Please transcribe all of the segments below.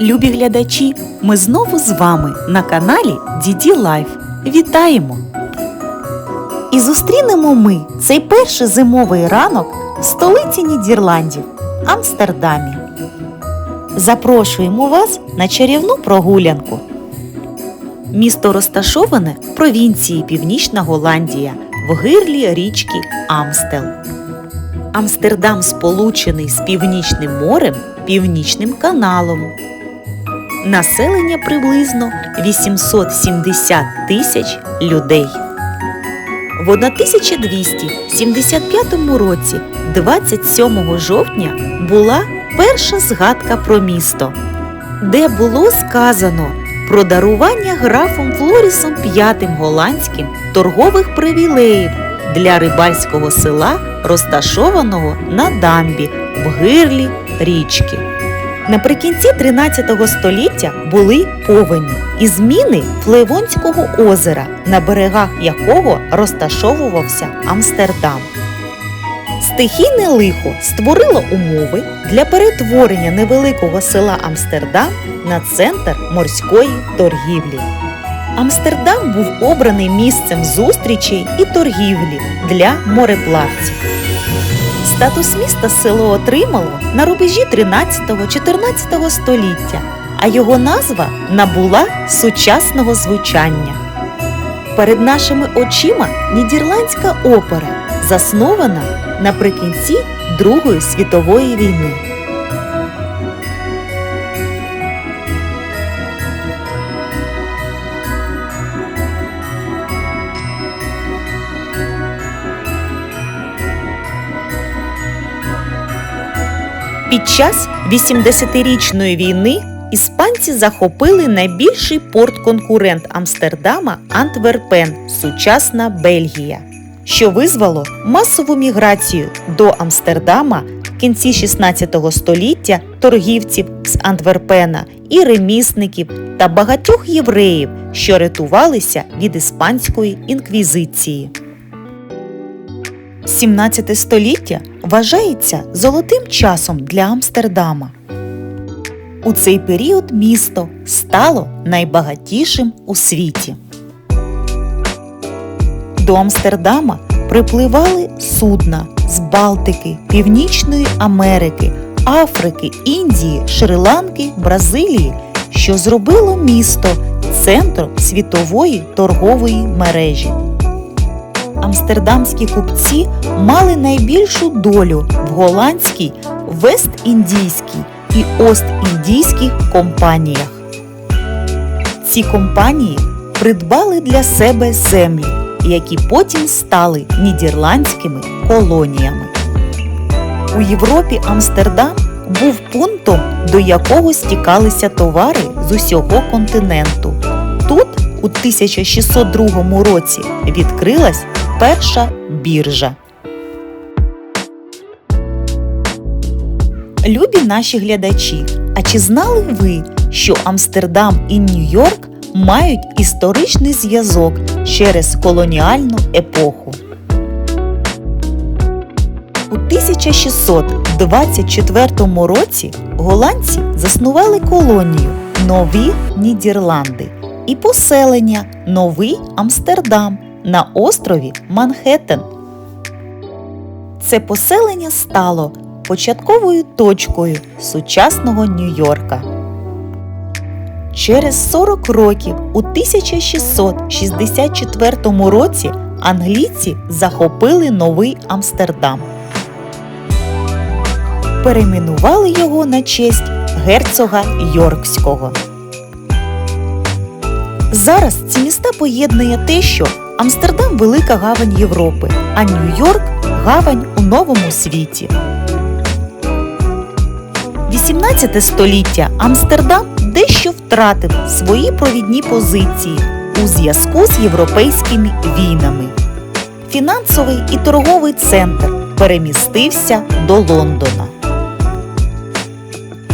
Любі глядачі, ми знову з вами на каналі Діді Лайф. Вітаємо! І зустрінемо ми цей перший зимовий ранок в столиці Нідерландів Амстердамі. Запрошуємо вас на чарівну прогулянку. Місто розташоване в провінції Північна Голландія в гирлі річки Амстел. Амстердам сполучений з Північним морем, Північним каналом. Населення приблизно 870 тисяч людей. В 1275 році, 27 жовтня, була перша згадка про місто, де було сказано про дарування графом Флорісом V голландським торгових привілеїв для рибальського села, розташованого на дамбі в гирлі річки. Наприкінці 13 століття були повені і зміни Флевонського озера, на берегах якого розташовувався Амстердам. Стихійне лихо створило умови для перетворення невеликого села Амстердам на центр морської торгівлі. Амстердам був обраний місцем зустрічей і торгівлі для мореплавців. Статус міста село отримало на рубежі 13-14 століття, а його назва набула сучасного звучання. Перед нашими очима нідерландська опера, заснована наприкінці Другої світової війни. Під час 80-річної війни іспанці захопили найбільший порт-конкурент Амстердама Антверпен, сучасна Бельгія, що визвало масову міграцію до Амстердама в кінці 16 століття торгівців з Антверпена і ремісників та багатьох євреїв, що рятувалися від іспанської інквізиції. 17 століття вважається золотим часом для Амстердама. У цей період місто стало найбагатішим у світі. До Амстердама припливали судна з Балтики, Північної Америки, Африки, Індії, Шри-Ланки, Бразилії, що зробило місто центром світової торгової мережі. Амстердамські купці мали найбільшу долю в голландській, Вест-Індійській і Ост-Індійських компаніях. Ці компанії придбали для себе землі, які потім стали нідерландськими колоніями. У Європі Амстердам був пунктом, до якого стікалися товари з усього континенту. Тут у 1602 році відкрилась перша біржа. Любі наші глядачі, а чи знали ви, що Амстердам і Нью-Йорк мають історичний зв'язок через колоніальну епоху? У 1624 році голландці заснували колонію Нові Нідерланди і поселення Новий Амстердам на острові Манхеттен. Це поселення стало початковою точкою сучасного Нью-Йорка. Через 40 років у 1664 році англійці захопили новий Амстердам. Перейменували його на честь герцога Йоркського. Зараз ці міста поєднує те, що Амстердам велика гавань Європи, а Нью-Йорк гавань у новому світі. 18 століття Амстердам дещо втратив свої провідні позиції у зв'язку з європейськими війнами. Фінансовий і торговий центр перемістився до Лондона.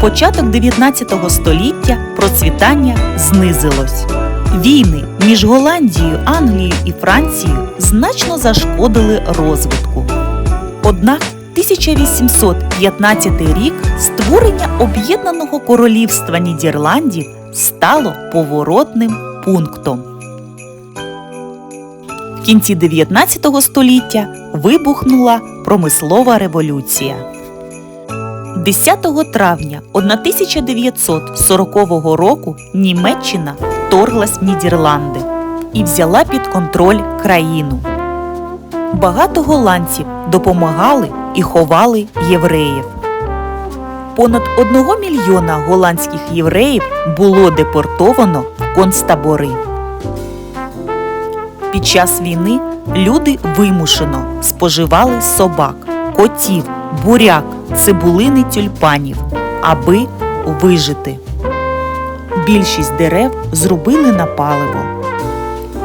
Початок 19 століття процвітання знизилось. Війни між Голландією, Англією і Францією значно зашкодили розвитку. Однак 1815 рік створення Об'єднаного Королівства Нідерландів стало поворотним пунктом. В кінці 19 століття вибухнула промислова революція. 10 травня 1940 року Німеччина вторглась в Нідерланди і взяла під контроль країну. Багато голландців допомагали і ховали євреїв. Понад одного мільйона голландських євреїв було депортовано в концтабори. Під час війни люди вимушено споживали собак, котів, буряк, цибулини тюльпанів, аби вижити. Більшість дерев зрубили на паливо.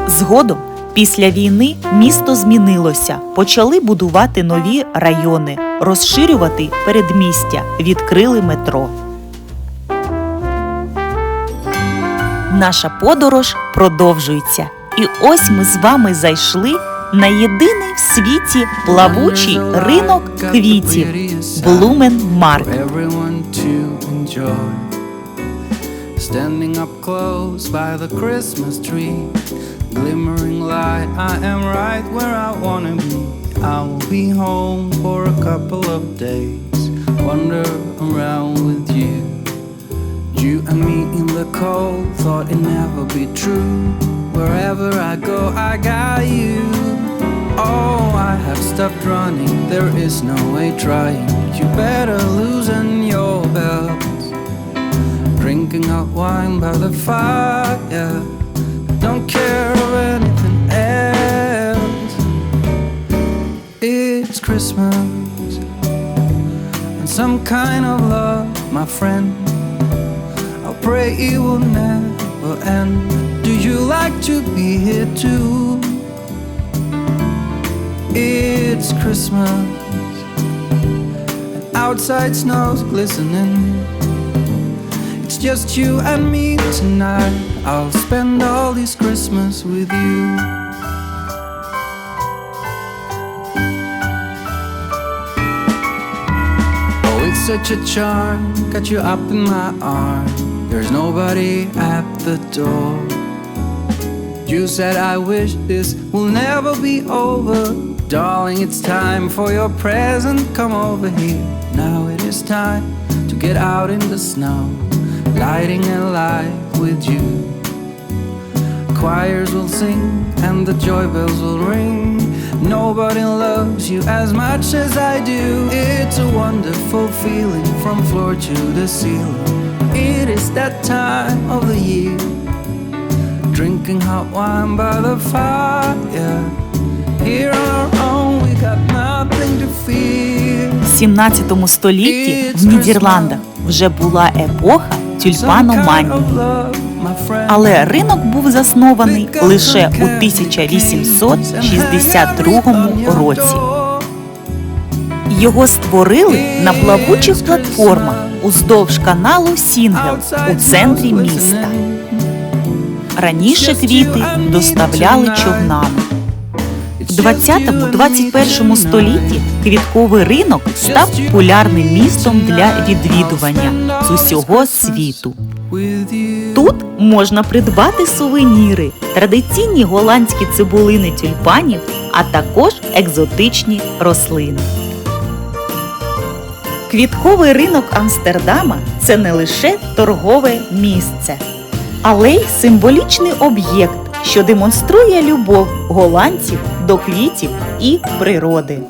Згодом, після війни, місто змінилося. Почали будувати нові райони, розширювати передмістя, відкрили метро. Наша подорож продовжується. І ось ми з вами зайшли на єдиний в світі плавучий ринок квітів Блумен Марк. Standing up close by the Christmas tree, glimmering light, I am right where I wanna be. I will be home for a couple of days, wander around with you. You and me in the cold, thought it never be true. Wherever I go, I got you. Oh, I have stopped running, there is no way trying. You better lose belts. Drinking hot wine by the fire. Don't care of anything else. It's Christmas and some kind of love, my friend. I pray it will never end. Do you like to be here too? It's Christmas, and outside snow's glistening. Just you and me tonight. I'll spend all this Christmas with you. Oh, it's such a charm, got you up in my arms. There's nobody at the door. You said, I wish this will never be over. Darling, it's time for your present. Come over here. Now it is time to get out in the snow, lighting a light with you. Choirs will sing and the joy bells will ring. Nobody loves you as much as I do. It's a wonderful feeling from floor to the ceiling. It is that time of the year. Drinking hot wine by the fire. Here on our own, we got nothing to fear. В 17 столітті в Нідерландах вже була епоха Тюльпаноманії. Але ринок був заснований лише у 1862 році. Його створили на плавучих платформах уздовж каналу Сінгел у центрі міста. Раніше квіти доставляли човнами. В 20-21 столітті квітковий ринок став популярним містом для відвідування з усього світу. Тут можна придбати сувеніри, традиційні голландські цибулини тюльпанів, а також екзотичні рослини. Квітковий ринок Амстердама це не лише торгове місце, але й символічний об'єкт, що демонструє любов голландців до квітів і природи.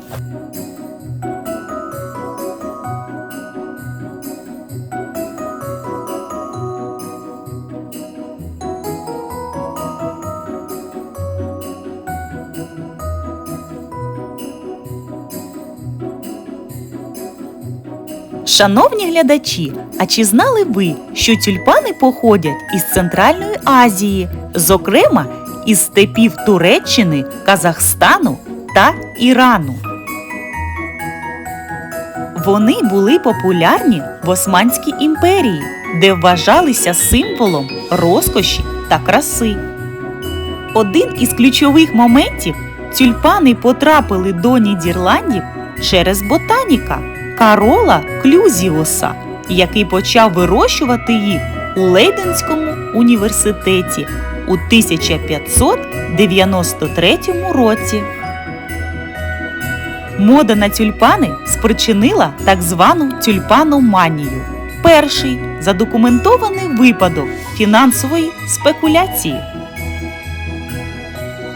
Шановні глядачі, а чи знали ви, що тюльпани походять із Центральної Азії, зокрема із степів Туреччини, Казахстану та Ірану? Вони були популярні в Османській імперії, де вважалися символом розкоші та краси. Один із ключових моментів тюльпани потрапили до Нідерландів через ботаніка Карола Клюзіуса, який почав вирощувати їх у Лейденському університеті у 1593 році. Мода на тюльпани спричинила так звану тюльпаноманію. Перший задокументований випадок фінансової спекуляції.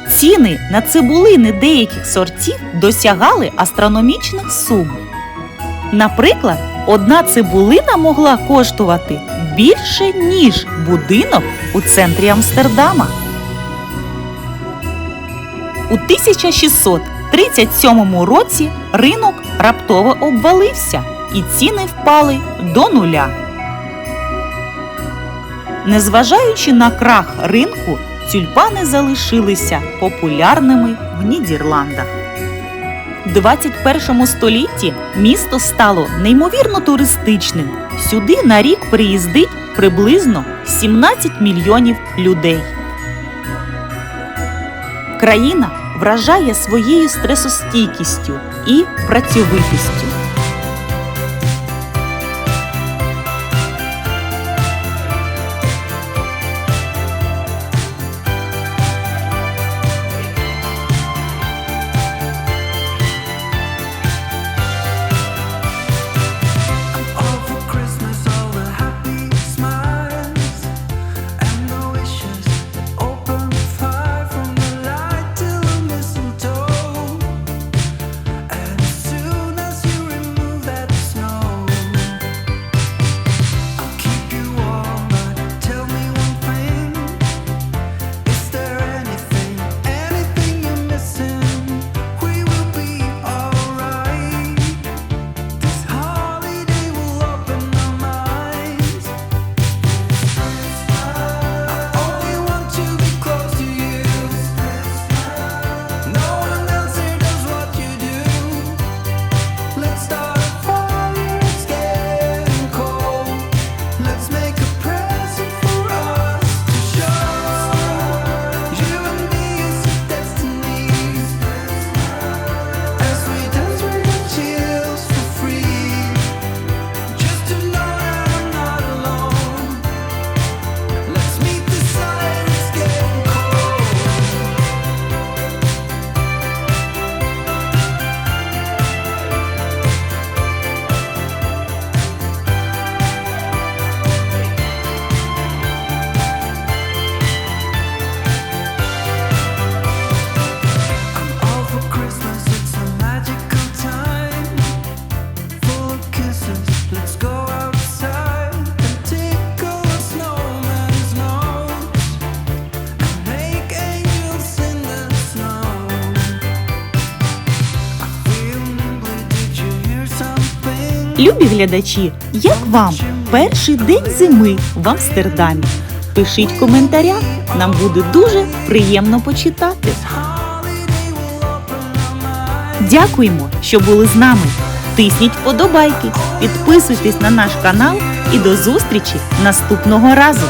Ціни на цибулини деяких сортів досягали астрономічних сум. Наприклад, одна цибулина могла коштувати більше, ніж будинок у центрі Амстердама. У 1637 році ринок раптово обвалився і ціни впали до нуля. Незважаючи на крах ринку, тюльпани залишилися популярними в Нідерландах. У 21 столітті місто стало неймовірно туристичним. Сюди на рік приїздить приблизно 17 мільйонів людей. Країна вражає своєю стресостійкістю і працьовитістю. Любі глядачі, як вам перший день зими в Амстердамі? Пишіть коментаря, нам буде дуже приємно почитати. Дякуємо, що були з нами. Тисніть вподобайки, підписуйтесь на наш канал і до зустрічі наступного разу.